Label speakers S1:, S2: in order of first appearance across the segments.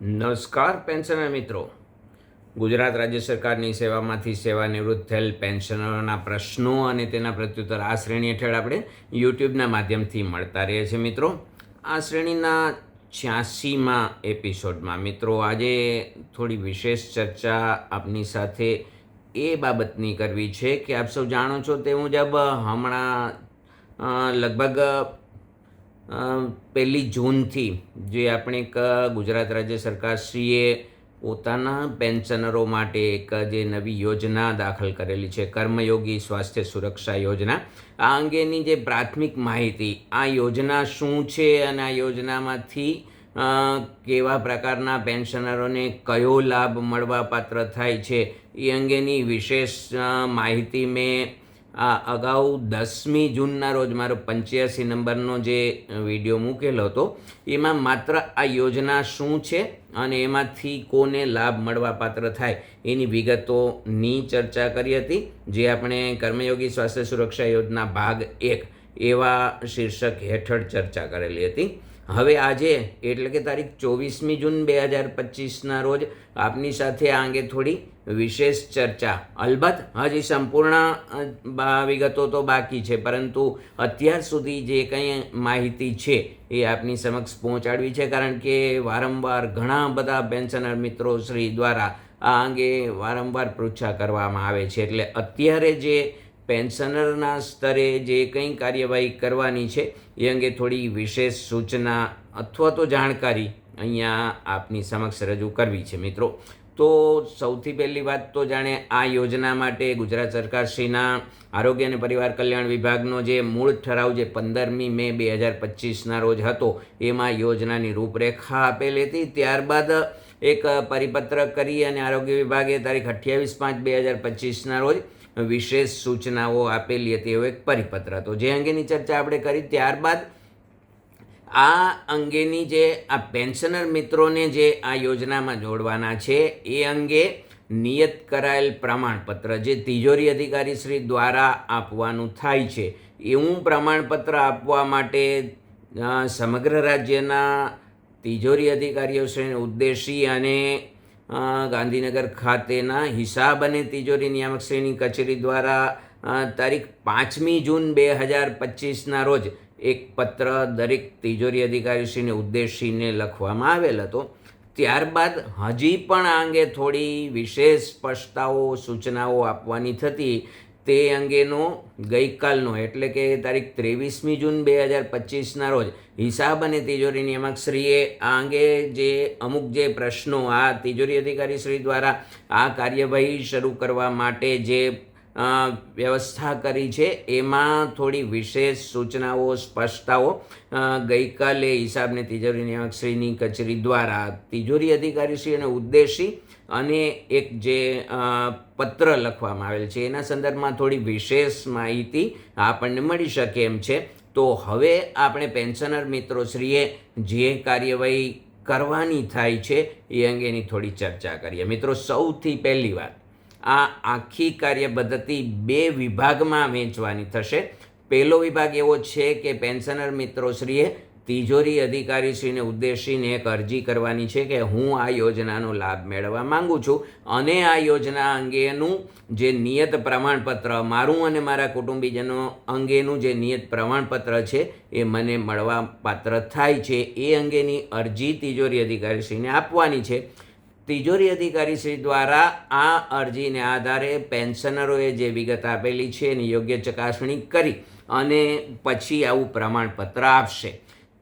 S1: નમસ્કાર, પેન્શનર મિત્રો. ગુજરાત રાજ્ય સરકારની સેવામાંથી સેવાનિવૃત્ત થયેલ પેન્શનરોના પ્રશ્નો અને તેના પ્રત્યુત્તર આ શ્રેણી હેઠળ આપણે યુટ્યુબના માધ્યમથી મળતા રહીએ છીએ મિત્રો. આ શ્રેણીના છ્યાસીમાં એપિસોડમાં મિત્રો આજે થોડી વિશેષ ચર્ચા આપની સાથે એ બાબતની કરવી છે કે આપ સૌ જાણો છો તે મુજબ હમણાં લગભગ પહેલી જૂનથી જે આપણે એક ગુજરાત રાજ્ય સરકારશ્રીએ પોતાના પેન્શનરો માટે એક જે નવી યોજના દાખલ કરેલી છે, કર્મયોગી સ્વાસ્થ્ય સુરક્ષા યોજના. આ અંગેની જે પ્રાથમિક માહિતી, આ યોજના શું છે અને આ યોજનામાંથી કેવા પ્રકારના પેન્શનરોને કયો લાભ મળવા પાત્ર થાય છે, એ અંગેની વિશેષ માહિતી મેં આ અગાઉ દસમી જૂનના રોજ મારો પંચ્યાસી નંબરનો જે વીડિયો મૂકેલો હતો, એમાં માત્ર આ યોજના શું છે અને એમાંથી કોને લાભ મળવા પાત્ર થાય એની વિગતોની ચર્ચા કરી હતી, જે આપણે કર્મયોગી સ્વાસ્થ્ય સુરક્ષા યોજના ભાગ એક એવા શીર્ષક હેઠળ ચર્ચા કરેલી હતી. હવે આજે, એટલે કે તારીખ ચોવીસમી જૂન બે હજાર પચીસના રોજ, આપની સાથે આ અંગે થોડી વિશેષ ચર્ચા. અલબત્ત, હજી સંપૂર્ણ વિગતો તો બાકી છે, પરંતુ અત્યાર સુધી જે કંઈ માહિતી છે એ આપની સમક્ષ પહોંચાડવી છે, કારણ કે વારંવાર ઘણા બધા પેન્શનર મિત્રો શ્રી દ્વારા આ અંગે વારંવાર પૃચ્છા કરવામાં આવે છે. એટલે અત્યારે જે પેન્શનરના સ્તરે જે કંઈ કાર્યવાહી કરવાની છે, એ અંગે થોડી વિશેષ સૂચના અથવા તો જાણકારી અહીંયા આપની સમક્ષ રજૂ કરવી છે, મિત્રો. તો સૌથી પહેલી વાત તો જાણે આ યોજના માટે ગુજરાત સરકારશ્રીના આરોગ્ય અને પરિવાર કલ્યાણ વિભાગનો જે મૂળ ઠરાવ જે પંદરમી મે બે હજાર પચીસના રોજ હતો, એમાં યોજનાની રૂપરેખા આપેલી હતી. ત્યારબાદ એક પરિપત્ર કરી અને આરોગ્ય વિભાગે તારીખ અઠ્યાવીસ પાંચ બે હજાર પચીસના રોજ વિશેષ સૂચનાઓ આપેલી હતી. એવો એક પરિપત્ર હતો. જે અંગેની ચર્ચા આપણે કરી. ત્યારબાદ આ અંગેની જે આ પેન્શનર મિત્રોને જે આ યોજનામાં જોડવાના છે, એ અંગે નિયત કરાયેલ પ્રમાણપત્ર જે તિજોરી અધિકારી શ્રી દ્વારા આપવાનું થાય છે, એવું પ્રમાણપત્ર આપવા માટે સમગ્ર રાજ્યના તિજોરી અધિકારીઓ શ્રીને ઉદ્દેશી અને ગાંધીનગર ખાતેના હિસાબ અને તિજોરી નિયામક શ્રીની કચેરી દ્વારા તારીખ પાંચમી જૂન બે હજાર પચીસના રોજ એક પત્ર દરેક તિજોરી અધિકારીશ્રીને, ઉદ્દેશીને લખવામાં આવેલ હતો. ત્યારબાદ હજી પણ આ અંગે થોડી વિશેષ સ્પષ્ટતાઓ, સૂચનાઓ આપવાની થતી તે અંગેનો ગઈકાલનો, એટલે કે તારીખ ત્રેવીસમી જૂન બે હજાર પચીસના રોજ, હિસાબ અને તિજોરી નિયામકશ્રીએ આ અંગે જે અમુક જે પ્રશ્નો આ તિજોરી અધિકારી શ્રી દ્વારા આ કાર્યવાહી શરૂ કરવા માટે જે વ્યવસ્થા કરી છે. એમાં થોડી વિશેષ સૂચનાઓ, સ્પષ્ટતાઓ ગઈકાલે હિસાબને તિજોરી નિયામકશ્રીની કચેરી દ્વારા તિજોરી અધિકારીશ્રી અને ઉદ્દેશી અને એક જે પત્ર લખવામાં આવેલ છે. એના સંદર્ભમાં થોડી વિશેષ માહિતી આપણને મળી શકે એમ છે. તો હવે આપણે પેન્શનર મિત્રોશ્રીએ જે કાર્યવાહી કરવાની થાય છે, એ અંગેની થોડી ચર્ચા કરીએ. મિત્રો, સૌથી પહેલી વાત. આ આખી કાર્ય પદ્ધતિ બે વિભાગમાં વહેંચવાની થશે. પહેલો વિભાગ એવો છે કે પેન્શનર મિત્રોશ્રીએ તિજોરી અધિકારીશ્રીને ઉદ્દેશીને એક અરજી કરવાની છે કે હું આ યોજનાનો લાભ મેળવવા માંગુ છું. અને આ યોજના અંગેનું જે નિયત પ્રમાણપત્ર મારું અને મારા કુટુંબીજનો અંગેનું જે નિયત પ્રમાણપત્ર છે એ મને મળવા પાત્ર થાય છે. એ અંગેની અરજી તિજોરી અધિકારીશ્રીને આપવાની છે. તિજોરી અધિકારી શ્રી દ્વારા આ અરજીને આધારે પેન્શનરોએ જે વિગત આપેલી છે એની યોગ્ય ચકાસણી કરી અને પછી આવું પ્રમાણપત્ર આપશે.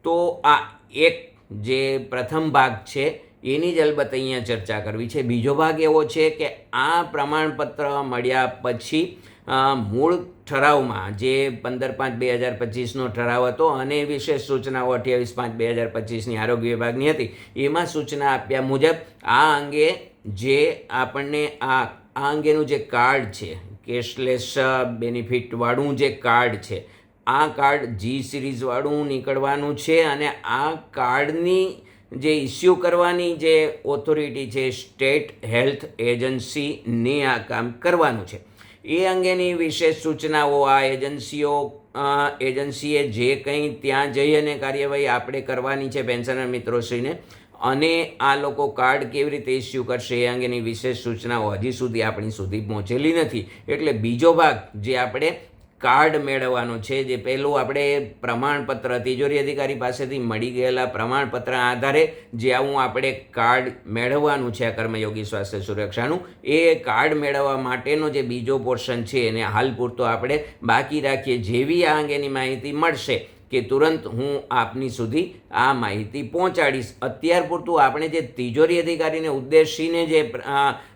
S1: તો આ એક જે પ્રથમ ભાગ છે, એની જ અલબત્ત અહીંયા ચર્ચા કરવી છે. બીજો ભાગ એવો છે કે આ પ્રમાણપત્ર મળ્યા પછી મૂળ ઠરાવમાં જે પંદર પાંચ બે હજાર પચીસનો ઠરાવ હતો અને વિશેષ સૂચનાઓ અઠ્યાવીસ પાંચ બે હજાર પચીસની આરોગ્ય વિભાગની હતી, એમાં સૂચના આપ્યા મુજબ આ અંગે જે આપણને આ આ અંગેનું જે કાર્ડ છે, કેશલેસ બેનિફિટવાળું જે કાર્ડ છે, આ કાર્ડ જી સિરીઝવાળું નીકળવાનું છે અને આ કાર્ડની જે ઇસ્યુ કરવાની જે ઓથોરિટી છે સ્ટેટ હેલ્થ એજન્સીને આ કામ કરવાનું છે. એ અંગેની વિશેષ સૂચનાઓ આ એજન્સીઓ એજન્સીએ જે કંઈ ત્યાં જઈ અને કાર્યવાહી આપણે કરવાની છે પેન્શનર મિત્રોશ્રીને, અને આ લોકો કાર્ડ કેવી રીતે ઇસ્યુ કરશે એ અંગેની વિશેષ સૂચનાઓ હજી સુધી આપણી સુધી પહોંચેલી નથી. એટલે બીજો ભાગ જે આપણે કાર્ડ મેળવવાનો છે, જે પહેલું આપણે પ્રમાણપત્ર તિજોરી અધિકારી પાસેથી મળી ગયેલા પ્રમાણપત્ર આધારે જે આવું આપણે કાર્ડ મેળવવાનું છે આ કર્મયોગી સ્વાસ્થ્ય સુરક્ષાનું, એ કાર્ડ મેળવવા માટેનો જે બીજો પોર્શન છે એને હાલ પૂરતો આપણે બાકી રાખીએ જેવી આ અંગેની માહિતી મળશે. કે તુરંત હું આપની સુધી આ માહિતી પહોંચાડીશ. અત્યાર પૂરતું આપણે જે તિજોરી અધિકારીને ઉદ્દેશીને જે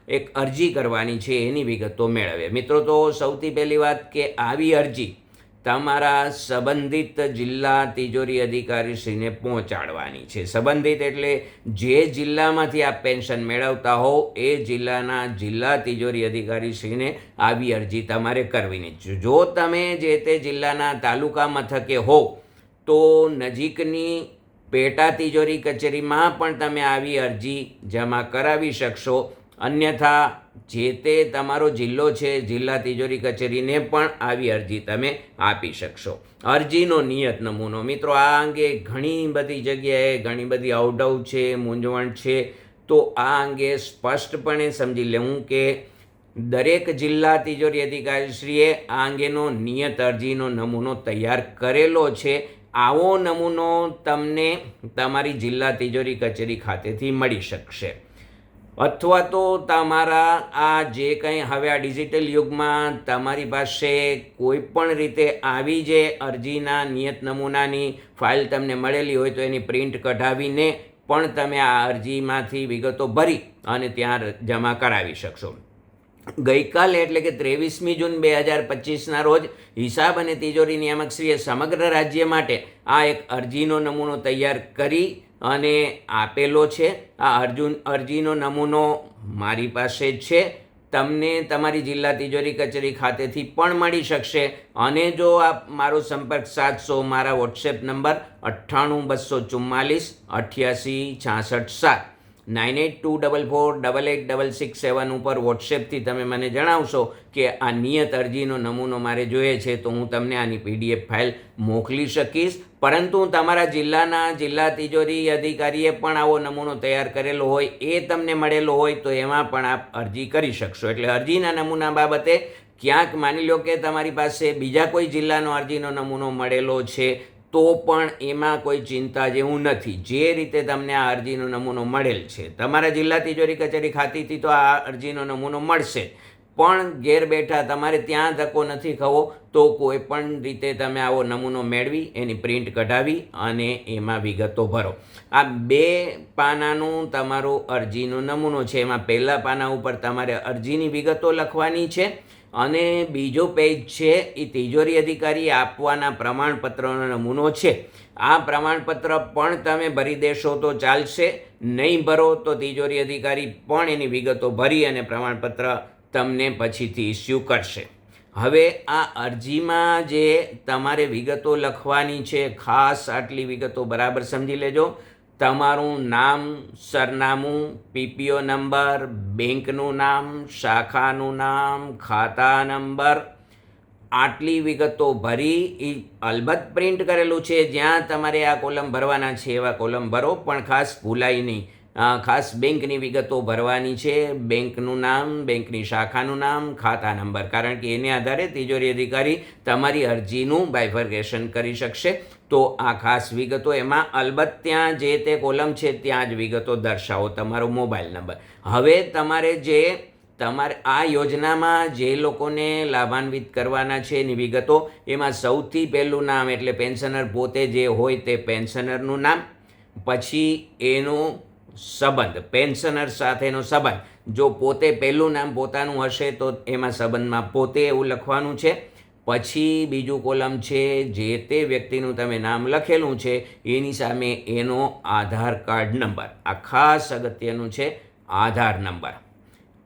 S1: એક અરજી કરવાની છે એની વિગતો મેળવીએ. મિત્રો, તો સૌથી પહેલી વાત કે આવી અરજી તમારા સંબંધિત જિલ્લા તિજોરી અધિકારીશ્રીને પહોંચાડવાની છે. સંબંધિત એટલે જે જિલ્લામાંથી આપ પેન્શન મેળવતા હોવ, એ જિલ્લાના જિલ્લા તિજોરી અધિકારીશ્રીને આવી અરજી તમારે કરવીની જો તમે જે તે જિલ્લાના તાલુકા મથકે હોવ તો નજીકની પેટા તિજોરી કચેરીમાં પણ તમે આવી અરજી જમા કરાવી શકશો. અન્યથા, જે તે તમારો જિલ્લો છે, જિલ્લા તિજોરી કચેરીને પણ આવી અરજી તમે આપી શકશો. અરજીનો નિયત નમૂનો. મિત્રો, આ અંગે ઘણી બધી જગ્યાએ ઘણી બધી અવઢવ છે, મૂંઝવણ છે. તો આ અંગે સ્પષ્ટપણે સમજી લેવું કે દરેક જિલ્લા તિજોરી અધિકારીશ્રીએ આ અંગેનો નિયત અરજીનો નમૂનો તૈયાર કરેલો છે. આવો નમૂનો તમને તમારી જિલ્લા તિજોરી કચેરી ખાતેથી મળી શકશે. અથવા તો તમારા આ જે કંઈ હવે આ ડિજિટલ યુગમાં તમારી પાસે કોઈ પણ રીતે આવી જે અરજીના નિયત નમૂનાની ફાઇલ તમને મળેલી હોય તો એની પ્રિન્ટ કઢાવીને પણ તમે આ અરજીમાંથી વિગતો ભરી અને ત્યાં જમા કરાવી શકશો. ગઈકાલે એટલે કે ત્રેવીસમી જૂન બે હજાર પચીસના રોજ હિસાબ અને તિજોરી નિયામકશ્રીએ સમગ્ર રાજ્ય માટે આ એક અરજીનો નમૂનો તૈયાર કરી અને આપેલો છે. આ અર્જુન અરજીનો નમૂનો મારી પાસે છે. તમને તમારી જિલ્લા તિજોરી કચેરી ખાતેથી પણ મળી શકશે. અને જો આપ મારો સંપર્ક સાધશો મારા વોટ્સએપ નંબર અઠ્ઠાણું, બસો ચુમ્માલીસ અઠ્યાસી, છાસઠ, સાત nine eight two double four double eight double six seven ઉપર વોટ્સએપથી તમે મને જણાવશો કે આ નિયત અરજીનો નમૂનો મારે જોઈએ છે તો હું તમને આની પીડીએફ ફાઇલ મોકલી શકીશ. પરંતુ તમારા જિલ્લાના જિલ્લા તિજોરી અધિકારીએ પણ આવો નમૂનો તૈયાર કરેલો હોય, એ તમને મળેલો હોય તો એમાં પણ આપ અરજી કરી શકશો. એટલે અરજીના નમૂના બાબતે ક્યાંક માની લો કે તમારી પાસે બીજા કોઈ જિલ્લાનો અરજીનો નમૂનો મળેલો છે તો પણ એમાં કોઈ ચિંતા જેવું નથી. જે રીતે તમને આ અરજીનો નમૂનો મળેલ છે. તમારા જિલ્લા તિજોરી કચેરી ખાતેથી તો આ અરજીનો નમૂનો મળશે. પણ ઘેર બેઠા તમારે ત્યાં ધક્કો નથી ખાવો, તો કોઈ પણ રીતે તમે આવો નમૂનો મેળવી, એની પ્રિન્ટ કઢાવી અને એમાં વિગતો ભરો. આ બે પાનાનું તમારું અરજીનો નમૂનો છે. એમાં પહેલા પાના ઉપર તમારે અરજીની વિગતો લખવાની છે અને બીજો પેજ છે એ તિજોરી અધિકારી આપવાના પ્રમાણપત્રનો નમૂનો છે. આ પ્રમાણપત્ર પણ તમે ભરી દેશો તો ચાલશે, નહીં ભરો તો તિજોરી અધિકારી પણ એની વિગતો ભરી અને પ્રમાણપત્ર તમને પછીથી ઇસ્યુ કરશે. હવે આ અરજીમાં જે તમારે વિગતો લખવાની છે, ખાસ આટલી વિગતો બરાબર સમજી લેજો. તમારું નામ, સરનામું પીપીઓ નંબર, બેંકનું નામ, શાખાનું નામ, ખાતા નંબર, આટલી વિગતો ભરી એ અલબત્ત પ્રિન્ટ કરેલું છે. જ્યાં તમારે આ કોલમ ભરવાના છે, એવા કોલમ ભરો. પણ ખાસ ભૂલાય નહીં. ખાસ બેંકની વિગતો ભરવાની છે. બેંકનું નામ, બેંકની શાખાનું નામ, ખાતા નંબર. કારણ કે એને આધારે તિજોરી અધિકારી તમારી અરજીનું બાયફર્ગેશન કરી શકશે. તો આ ખાસ વિગતો એમાં અલબત્ત ત્યાં જે તે કોલમ છે ત્યાં જ વિગતો દર્શાવો તમારો મોબાઈલ નંબર. હવે તમારે જે તમારે આ યોજનામાં જે લોકોને લાભાન્વિત કરવાના છે એની વિગતો, એમાં સૌથી પહેલું નામ એટલે પેન્શનર પોતે જે હોય તે પેન્શનરનું નામ, પછી એનું સંબંધ પેન્શનર સાથેનો સંબંધ. જો પોતે પહેલું નામ પોતાનું હશે તો એમાં સંબંધમાં પોતે એવું લખવાનું છે. પછી બીજું કોલમ છે, જે તે વ્યક્તિનું તમે નામ લખેલું છે, એની સામે એનો આધાર કાર્ડ નંબર. આ ખાસ અગત્યનું છે, આધાર નંબર.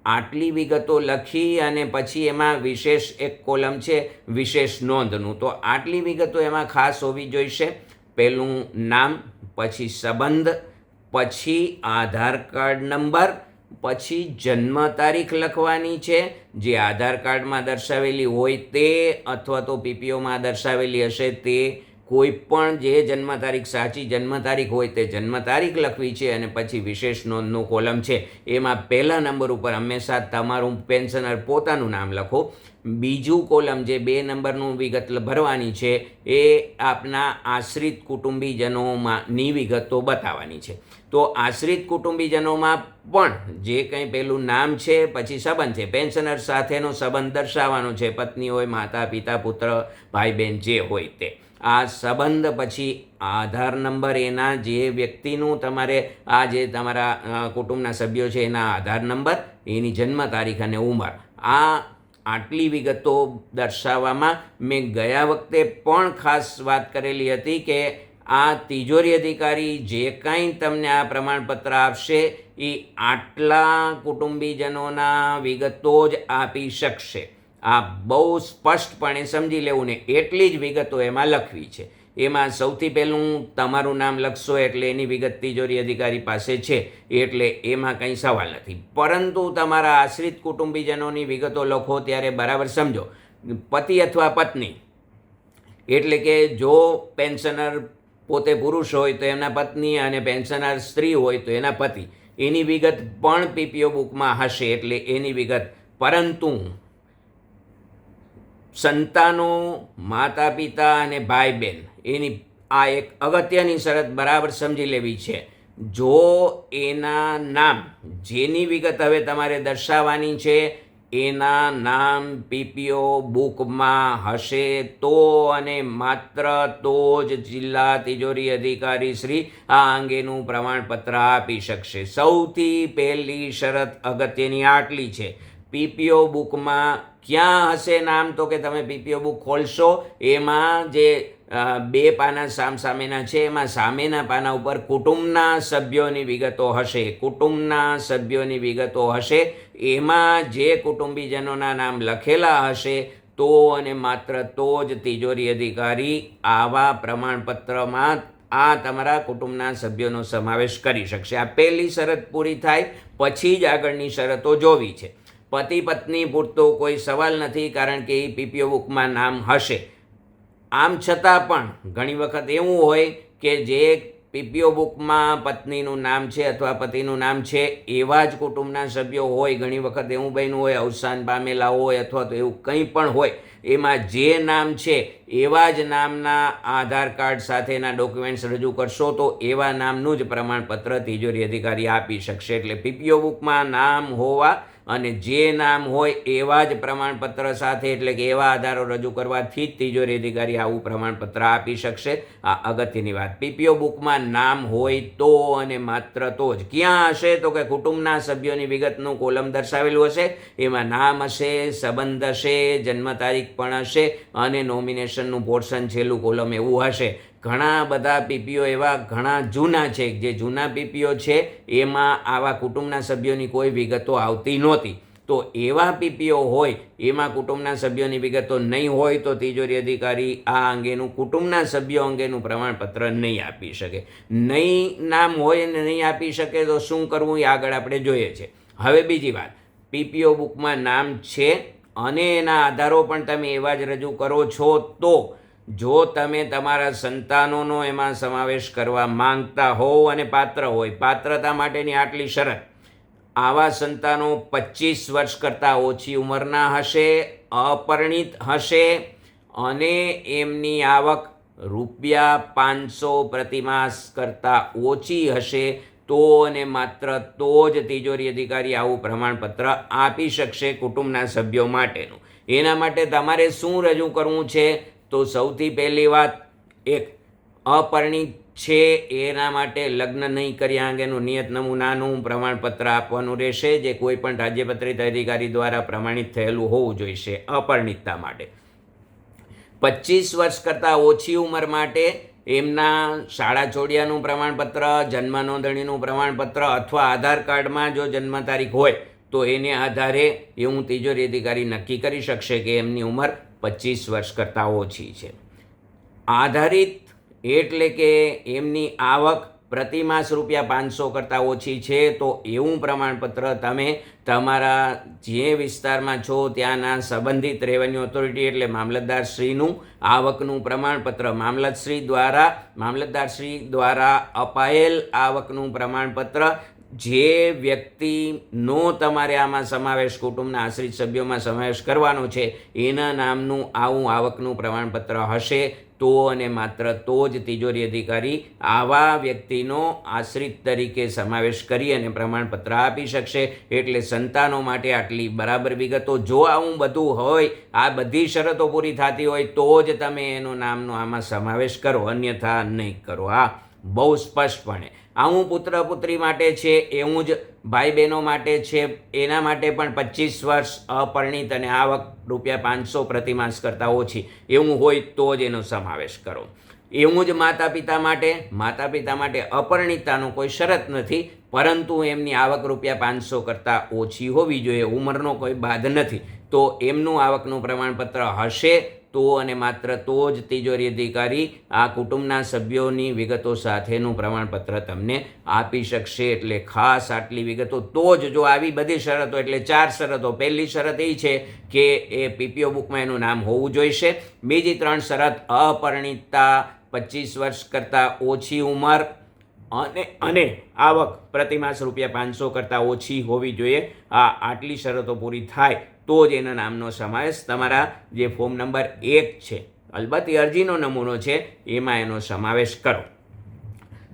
S1: આટલી વિગતો લખી અને પછી એમાં વિશેષ એક કોલમ છે, વિશેષ નોંધનું. તો આટલી વિગતો એમાં ખાસ હોવી જોઈશે. પહેલું નામ, પછી સંબંધ પછી આધાર કાર્ડ નંબર, પછી જન્મ તારીખ લખવાની છે. જે આધાર કાર્ડમાં દર્શાવેલી હોય તે અથવા તો પીપીઓમાં દર્શાવેલી હશે તે કોઈ પણ જે જન્મ તારીખ સાચી જન્મ તારીખ હોય તે જન્મ તારીખ લખવી છે અને પછી વિશેષ નોંધનું કોલમ છે. એમાં પહેલા નંબર ઉપર હંમેશા તમારું પેન્શનર પોતાનું નામ લખો. બીજું કોલમ જે બે નંબરનું વિગત ભરવાની છે, એ આપના આશ્રિત કુટુંબીજનોમાંની વિગતો બતાવવાની છે. તો આશ્રિત કુટુંબીજનોમાં પણ જે કંઈ પેલું નામ છે, પછી સંબંધ છે. પેન્શનર સાથેનો સંબંધ દર્શાવવાનો છે. પત્ની હોય માતા, પિતા, પુત્ર ભાઈ બહેન જે હોય તે. આ સંબંધ પછી આધાર નંબર એના જે વ્યક્તિનું તમારે આ જે તમારા કુટુંબના સભ્યો છે એના આધાર નંબર, એની જન્મ તારીખ અને ઉંમર. આ આટલી વિગતો દર્શાવવામાં મેં ગયા વખતે પણ ખાસ વાત કરેલી હતી કે આ તિજોરી અધિકારી જે કાંઈ તમને આ પ્રમાણપત્ર આપશે એ આટલા કુટુંબીજનોના વિગતો જ આપી શકશે. આ બહુ સ્પષ્ટપણે સમજી લેવું ને એટલી જ વિગતો એમાં લખવી છે. એમાં સૌથી પહેલું તમારું નામ લખશો એટલે એની વિગત તિજોરી અધિકારી પાસે છે, એટલે એમાં કંઈ સવાલ નથી. પરંતુ તમારા આશ્રિત કુટુંબીજનોની વિગતો લખો ત્યારે બરાબર સમજો. પતિ અથવા પત્ની, એટલે કે જો પેન્શનર પોતે પુરુષ હોય તો એમના પત્ની અને પેન્શનર સ્ત્રી હોય તો એના પતિ. એની વિગત પણ પીપીઓ બુકમાં હશે એટલે એની વિગત. પરંતુ સંતાનો માતા પિતા અને ભાઈ બહેન એની આ એક અગત્યની શરત બરાબર સમજી લેવી છે. જો એના નામ, જેની વિગત હવે તમારે દર્શાવવાની છે, એના નામ પીપીઓ બુકમાં હશે તો અને માત્ર તો જ જિલ્લા તિજોરી અધિકારી શ્રી આ અંગેનું પ્રમાણપત્ર આપી શકશે. સૌથી પહેલી શરત અગત્યની આટલી છે. પીપીઓ બુકમાં ક્યાં હશે નામ? તો કે તમે પીપીઓ બુક ખોલશો, એમાં જે બે પાના સામસામેના છે. એમાં સામેના પાના ઉપર કુટુંબના સભ્યોની વિગતો હશે. કુટુંબના સભ્યોની વિગતો હશે. એમાં જે કુટુંબીજનોના નામ લખેલા હશે, તો અને માત્ર તો જ તિજોરી અધિકારી આવા પ્રમાણપત્રમાં આ તમારા કુટુંબના સભ્યોનો સમાવેશ કરી શકશે. આ પહેલી શરત પૂરી થાય, પછી જ આગળની શરતો જોવી છે. પતિ પત્ની પૂરતો કોઈ સવાલ નથી, કારણ કે એ પીપીઓ બુકમાં નામ હશે. આમ છતાં પણ ઘણી વખત એવું હોય કે જે પીપીઓ બુકમાં પત્નીનું નામ છે અથવા પતિનું નામ છે, એવા જ કુટુંબના સભ્યો હોય, ઘણી વખત એવું બન્યું હોય, અવસાન પામેલા હોય અથવા તો એવું કંઈ પણ હોય, એમાં જે નામ છે, એવા જ નામના આધાર કાર્ડ સાથેના ડોક્યુમેન્ટ્સ રજૂ કરશો તો એવા નામનું જ પ્રમાણપત્ર તિજોરી અધિકારી આપી શકશે. એટલે પીપીઓ બુકમાં નામ હોવા અને જે નામ હોય એવા જ પ્રમાણપત્ર સાથે, એટલે કે એવા આધારો રજૂ કરવાથી જ તિજોરી અધિકારી આવું પ્રમાણપત્ર આપી શકશે. આ અગત્યની વાત. પીપીઓ બુકમાં નામ હોય તો અને માત્ર તો જ. ક્યાં હશે? તો કે કુટુંબના સભ્યોની વિગતનું કોલમ દર્શાવેલું હશે. એમાં નામ હશે, સંબંધ હશે, જન્મ તારીખ પણ હશે અને નોમિનેશનનું પોર્શન છેલ્લું કોલમ એવું હશે. ઘણા બધા પીપીઓ એવા ઘણા જૂના છે. જે જૂના પીપીઓ છે, એમાં આવા કુટુંબના સભ્યોની કોઈ વિગતો આવતી નહોતી. તો એવા પીપીઓ હોય, એમાં કુટુંબના સભ્યોની વિગતો નહીં હોય, તો તિજોરી અધિકારી આ અંગેનું કુટુંબના સભ્યો અંગેનું પ્રમાણપત્ર નહીં આપી શકે. નહીં નામ હોય અને નહીં આપી શકે, તો શું કરવું એ આગળ આપણે જોઈએ છે. હવે બીજી વાત. પીપીઓ બુકમાં નામ છે અને એના આધારો પણ તમે એવા જ રજૂ કરો છો તો જો તમે તમારા સંતાનોનો એમાં સમાવેશ કરવા માંગતા હોવ અને પાત્ર હોય, પાત્રતા માટેની આટલી શરત, આવા સંતાનો પચીસ વર્ષ કરતાં ઓછી ઉંમરના હશે, અપરિણિત હશે અને એમની આવક રૂપિયા પાંચસો પ્રતિમાસ કરતાં ઓછી હશે, તો અને માત્ર તો જ તિજોરી અધિકારી આવું પ્રમાણપત્ર આપી શકશે કુટુંબના સભ્યો માટેનું. એના માટે તમારે શું રજૂ કરવું છે? તો સૌથી પહેલી વાત એક, અપરિણિત છે એના માટે લગ્ન નહીં કર્યા અંગેનું નિયત નમૂનાનું પ્રમાણપત્ર આપવાનું રહેશે, જે કોઈ પણ રાજ્યપત્રિત અધિકારી દ્વારા પ્રમાણિત થયેલું હોવું જોઈશે અપરિણિતતા માટે. પચીસ વર્ષ કરતાં ઓછી ઉંમર માટે એમના શાળા છોડ્યાનું પ્રમાણપત્ર, જન્મ નોંધણીનું પ્રમાણપત્ર અથવા આધાર કાર્ડમાં જો જન્મ તારીખ હોય, તો એને આધારે એવું તિજોરી અધિકારી નક્કી કરી શકશે કે એમની ઉંમર પચીસ વર્ષ કરતાં ઓછી છે. આધારિત એટલે કે એમની આવક પ્રતિમાસ રૂપિયા પાંચસો કરતાં ઓછી છે, તો એવું પ્રમાણપત્ર તમે તમારા જે વિસ્તારમાં છો ત્યાંના સંબંધિત રેવન્યુ ઓથોરિટી એટલે મામલતદારશ્રીનું આવકનું પ્રમાણપત્ર, મામલતશ્રી દ્વારા મામલતદારશ્રી દ્વારા અપાયેલ આવકનું પ્રમાણપત્ર જે વ્યક્તિનો તમારે આમાં સમાવેશ, કુટુંબના આશ્રિત સભ્યોમાં સમાવેશ કરવાનો છે, એના નામનું આવું આવકનું પ્રમાણપત્ર હશે, તો અને માત્ર તો જ તિજોરી અધિકારી આવા વ્યક્તિનો આશ્રિત તરીકે સમાવેશ કરી અને પ્રમાણપત્ર આપી શકશે. એટલે સંતાનો માટે આટલી બરાબર વિગતો. જો આવું બધું હોય, આ બધી શરતો પૂરી થતી હોય, તો જ તમે એનું નામનો આમાં સમાવેશ કરો. અન્યથા નહીં કરો. આ બહુ સ્પષ્ટપણે. આવું પુત્ર પુત્રી માટે છે એવું જ ભાઈ બહેનો માટે છે, એના માટે પણ પચીસ વર્ષ અપરિણિત અને આવક રૂપિયા પાંચસો પ્રતિમાસ કરતાં ઓછી. એવું હોય તો જ એનો સમાવેશ કરો. એવું જ માતા પિતા માટે માતા પિતા માટે અપરિણિતાનો કોઈ શરત નથી, પરંતુ એમની આવક રૂપિયા પાંચસો કરતાં ઓછી હોવી જોઈએ, ઉંમરનો કોઈ બાદ નથી. તો એમનું આવકનું પ્રમાણપત્ર હશે તો અને માત્ર તો જ તિજોરી અધિકારી આ કુટુંબના સભ્યોની વિગતો સાથેનું પ્રમાણપત્ર તમને આપી શકશે. એટલે ખાસ આટલી વિગતો તો જ જો આવી બધી શરતો, એટલે ચાર શરતો. પહેલી શરત એ છે કે એ પીપીઓ બુકમાં એનું નામ હોવું જોઈશે. બીજી ત્રણ શરત, અપરિણિતતા, પચીસ વર્ષ કરતાં ઓછી ઉંમર અને અને આવક પ્રતિમાસ રૂપિયા પાંચસો કરતાં ઓછી હોવી જોઈએ. આ આટલી શરતો પૂરી થાય તો જ એના નામનો સમાવેશ તમારા જે ફોર્મ નંબર એક છે, અલબત્ત એ અરજીનો નમૂનો છે, એમાં એનો સમાવેશ કરો.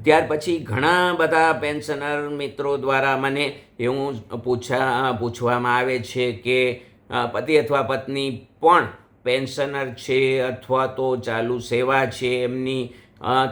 S1: ત્યાર પછી ઘણા બધા પેન્શનર મિત્રો દ્વારા મને એવું પૂછા, પૂછવામાં આવે છે કે પતિ અથવા પત્ની પણ પેન્શનર છે અથવા તો ચાલુ સેવા છે, એમની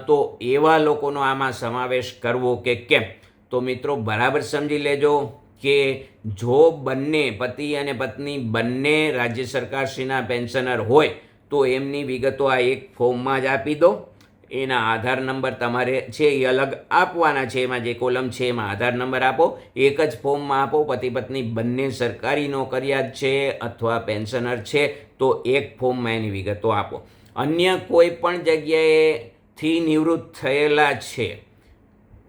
S1: તો એવા લોકોનો આમાં સમાવેશ કરવો કે કેમ? તો મિત્રો, બરાબર સમજી લેજો કે જો બંને પતિ અને પત્ની બંને રાજ્ય સરકારશ્રીના પેન્શનર હોય, તો એમની વિગતો આ એક ફોર્મમાં જ આપી દો. એના આધાર નંબર તમારે છે એ અલગ આપવાના છે. એમાં જે કોલમ છે એમાં આધાર નંબર આપો. એક જ ફોર્મમાં આપો. પતિ પત્ની બંને સરકારી નોકરિયાત છે અથવા પેન્શનર છે, તો એક ફોર્મમાં એની વિગતો આપો. અન્ય કોઈ પણ જગ્યાએથી નિવૃત્ત થયેલા છે.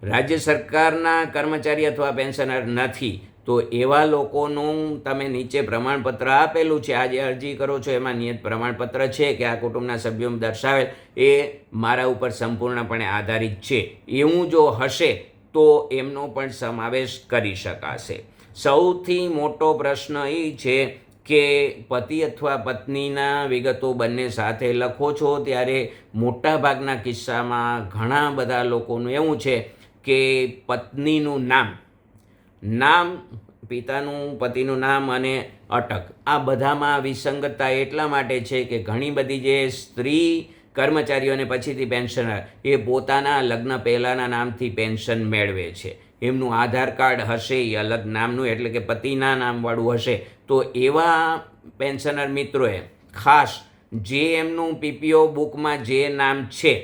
S1: રાજ્ય સરકારના કર્મચારી અથવા પેન્શનર નથી, તો એવા લોકોનું તમે નીચે પ્રમાણપત્ર આપેલું છે. આ જે અરજી કરો છો, એમાં નિયત પ્રમાણપત્ર છે કે આ કુટુંબના સભ્યો દર્શાવેલ. એ મારા ઉપર સંપૂર્ણપણે આધારિત છે. એવું જો હશે, તો એમનો પણ સમાવેશ કરી શકાશે. સૌથી મોટો પ્રશ્ન એ છે કે પતિ અથવા પત્નીના વિગતો બંને સાથે લખો છો, ત્યારે મોટાભાગના કિસ્સામાં ઘણા બધા લોકોનું એવું છે કે પત્નીનું નામ નામ, પિતાનું, પતિનું નામ અને અટક, આ બધામાં વિસંગતતા એટલા માટે છે કે ઘણી બધી જે સ્ત્રી કર્મચારીઓને પછીથી પેન્શનર એ પોતાના લગ્ન પહેલાંના નામથી પેન્શન મેળવે છે. એમનું આધાર કાર્ડ હશે એ અલગ નામનું, એટલે કે પતિના નામવાળું હશે. તો એવા પેન્શનર મિત્રોએ ખાસ જે એમનું પીપીઓ બુકમાં જે નામ છે,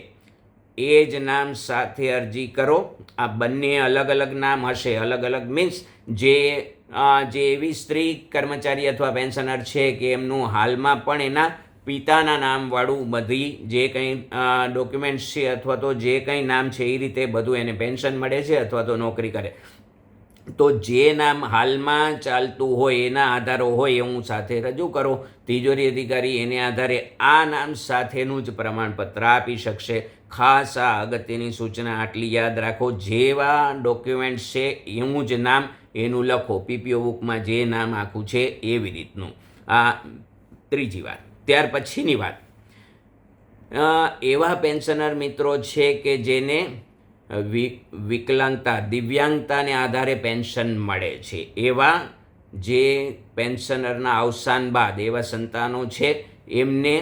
S1: એ જ નામ સાથે અરજી કરો. આ બંને અલગ અલગ નામ હશે. અલગ અલગ મીન્સ જે જે એવી સ્ત્રી કર્મચારી અથવા પેન્શનર છે કે એમનું હાલમાં પણ એના પિતાના નામવાળું બધી જે કંઈ ડોક્યુમેન્ટ્સ છે અથવા તો જે કંઈ નામ છે એ રીતે બધું એને પેન્શન મળે છે અથવા તો નોકરી કરે. તો જે નામ હાલમાં ચાલતું હોય, એના આધારો હોય એવું સાથે રજૂ કરો. તિજોરી અધિકારી એને આધારે આ નામ સાથેનું જ પ્રમાણપત્ર આપી શકશે. ખાસ આ અગત્યની સૂચના આટલી યાદ રાખો. જેવા ડોક્યુમેન્ટ્સ છે, એવું જ નામ એનું લખો. પીપીઓ બુકમાં જે નામ આખું છે, એવી રીતનું. આ ત્રીજી વાત. ત્યાર પછીની વાત. એવા પેન્શનર મિત્રો છે કે જેને વિકલાંગતા, દિવ્યાંગતાને આધારે પેન્શન મળે છે. એવા જે પેન્શનરના અવસાન બાદ, એવા સંતાનો છે, એમને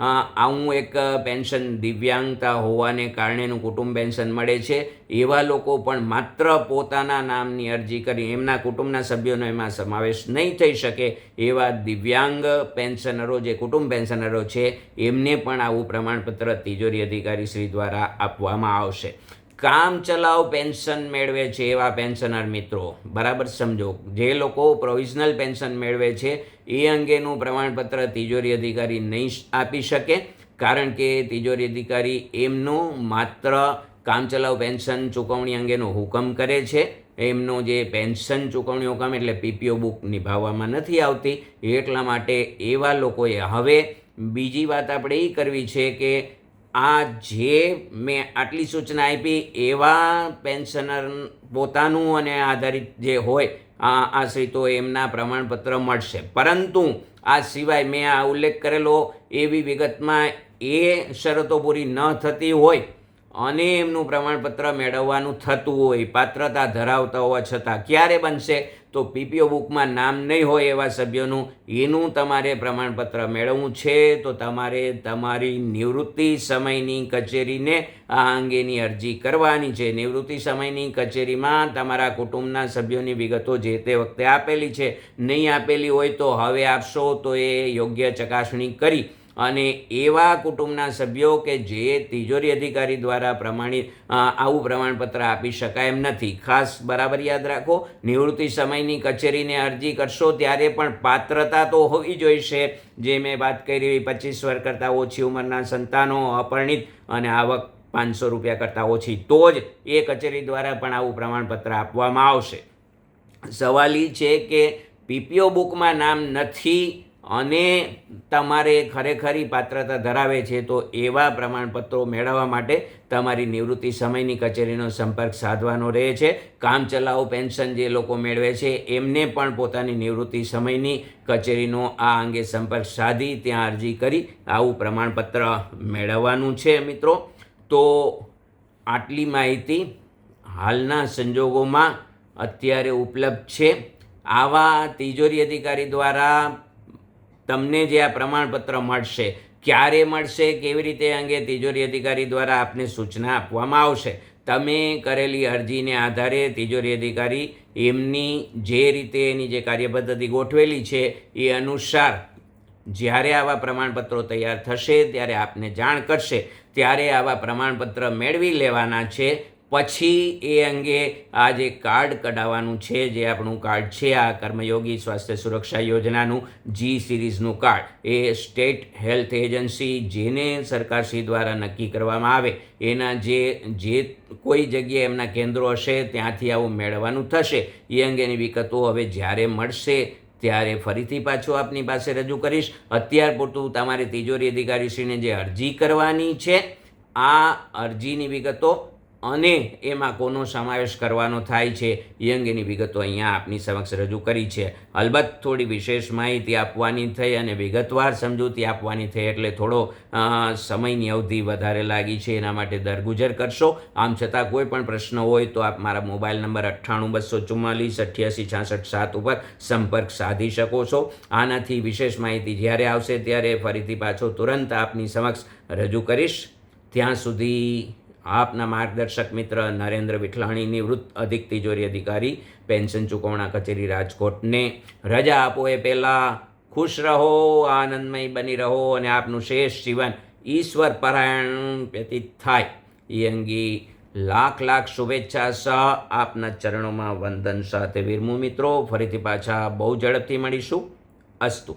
S1: આવું એક પેન્શન દિવ્યાંગતા હોવાને કારણેનું કુટુંબ પેન્શન મળે છે. એવા લોકો પણ માત્ર પોતાના નામની અરજી કરી, એમના કુટુંબના સભ્યોનો એમાં સમાવેશ નહીં થઈ શકે એવા દિવ્યાંગ પેન્શનરો, જે કુટુંબ પેન્શનરો છે, એમને પણ આવું પ્રમાણપત્ર તિજોરી અધિકારી શ્રી દ્વારા આપવામાં આવશે. કામ ચલાવ પેન્શન મેળવે છે એવા પેન્શનર મિત્રો. બરાબર સમજો? જે લોકો પ્રોવિઝનલ પેન્શન મેળવે છે, એ અંગેનું પ્રમાણપત્ર તિજોરી અધિકારી નહીં આપી શકે, કારણ કે તિજોરી અધિકારી એમનું માત્ર કામચલાઉ પેન્શન ચૂકવણી અંગેનો હુકમ કરે છે. એમનો જે પેન્શન ચૂકવણી હુકમ એટલે પીપીઓ બુક નિભાવવામાં નથી આવતી. એટલા માટે એવા લોકોએ હવે બીજી વાત આપણે એ કરવી છે કે આ જે મેં આટલી સૂચના આપી, એવા પેન્શનર પોતાનું અને આધારિત જે હોય, આ આશ્રિતો એમના પ્રમાણપત્ર મળશે. પરંતુ આ સિવાય મેં આ ઉલ્લેખ કરેલો એવી વિગતમાં એ શરતો પૂરી ન થતી હોય અને એમનું પ્રમાણપત્ર મેળવવાનું થતું હોય, પાત્રતા ધરાવતા હોવા છતાં, ક્યારે બનશે તો પીપીઓ બુકમાં નામ નહીં હોય એવા સભ્યોનું, એનું તમારે પ્રમાણપત્ર મેળવવું છે, તો તમારે તમારી નિવૃત્તિ સમયની કચેરીને આ અંગેની અરજી કરવાની છે. નિવૃત્તિ સમયની કચેરીમાં તમારા કુટુંબના સભ્યોની વિગતો જે તે વખતે આપેલી છે. નહીં આપેલી હોય તો હવે આપશો, તો એ યોગ્ય ચકાસણી કરી. અને એવા કુટુંબના સભ્યો કે જે તિજોરી અધિકારી દ્વારા પ્રમાણિત આવું પ્રમાણપત્ર આપી શકાય એમ નથી. ખાસ બરાબર યાદ રાખો, નિવૃત્તિ સમયની કચેરીને અરજી કરશો ત્યારે પણ પાત્રતા તો હોવી જોઈશે. જે મેં વાત કરી પચીસ વર્ષ કરતાં ઓછી ઉંમરના સંતાનો, અપરિણિત અને આવક પાંચસો રૂપિયા કરતાં ઓછી, તો જ એ કચેરી દ્વારા પણ આવું પ્રમાણપત્ર આપવામાં આવશે. સવાલ એ છે કે પીપીઓ બુકમાં નામ નથી અને તમારે ખરેખરી પાત્રતા ધરાવે છે, તો એવા પ્રમાણપત્રો મેળવવા માટે તમારી નિવૃત્તિ સમયની કચેરીનો સંપર્ક સાધવાનો રહે છે. કામચલાઉ, પેન્શન જે લોકો મેળવે છે, એમને પણ પોતાની નિવૃત્તિ સમયની કચેરીનો આ અંગે સંપર્ક સાધી, ત્યાં અરજી કરી, આવું પ્રમાણપત્ર મેળવવાનું છે મિત્રો. તો આટલી માહિતી હાલના સંજોગોમાં અત્યારે ઉપલબ્ધ છે. આવા તિજોરી અધિકારી દ્વારા તમને જે આ પ્રમાણપત્ર મળશે, ક્યારે મળશે, કેવી રીતે અંગે તિજોરી અધિકારી દ્વારા આપને સૂચના આપવામાં આવશે, તમે કરેલી અરજીને આધારે તિજોરી અધિકારી એમની જે રીતે એની જે કાર્યપદ્ધતિ ગોઠવેલી છે, એ અનુસાર જ્યારે આવા પ્રમાણપત્રો તૈયાર થશે, ત્યારે આપને જાણ કરશે, ત્યારે આવા પ્રમાણપત્ર મેળવી લેવાના છે પછી એ અંગે આ જે કાર્ડ કઢાવવાનું છે, જે આપણું કાર્ડ છે, આ કર્મયોગી સ્વાસ્થ્ય સુરક્ષા યોજનાનું જી સિરીઝનું કાર્ડ. એ સ્ટેટ હેલ્થ એજન્સી, જેને સરકારશ્રી દ્વારા નક્કી કરવામાં આવે, એના જે જે કોઈ જગ્યાએ એમના કેન્દ્રો હશે, ત્યાંથી આવું મેળવવાનું થશે. એ અંગેની વિગતો હવે જ્યારે મળશે, ત્યારે ફરીથી પાછું આપની પાસે રજૂ કરીશ. અત્યાર પૂરતું તમારે તિજોરી અધિકારીશ્રીને જે અરજી કરવાની છે, આ અરજીની વિગતો અને એમાં કોનો સમાવેશ કરવાનો થાય છે એ અંગેની વિગતો અહીંયા આપની સમક્ષ રજૂ કરી છે. અલબત્ત થોડી વિશેષ માહિતી આપવાની થઈ અને વિગતવાર સમજૂતી આપવાની થઈ એટલે થોડો સમયની અવધિ વધારે લાગી છે. એના માટે દરગુજર કરશો. આમ છતાં કોઈ પણ પ્રશ્ન હોય તો આપ મારા મોબાઈલ નંબર અઠ્ઠાણું બસો ચુમ્માલીસ અઠ્યાસી છાસઠ સાત ઉપર સંપર્ક સાધી શકો છો. આનાથી વિશેષ માહિતી જ્યારે આવશે ત્યારે ફરીથી પાછો તુરંત આપની સમક્ષ રજૂ કરીશ. ત્યાં સુધી આપના માર્ગદર્શક મિત્ર નરેન્દ્ર વિઠલાણી નિવૃત્ત અધિક તિજોરી અધિકારી, પેન્શન ચૂકવણા કચેરી રાજકોટને. રજા આપો એ પહેલાં. ખુશ રહો, આનંદમય બની રહો અને આપનું શેષ જીવન ઈશ્વર પરાયણ વ્યતીત થાય. એ અંગે લાખ લાખ શુભેચ્છા સહ આપના ચરણોમાં વંદન સાથે વીરમુ મિત્રો. ફરીથી પાછા બહુ ઝડપથી મળીશું. અસ્તુ.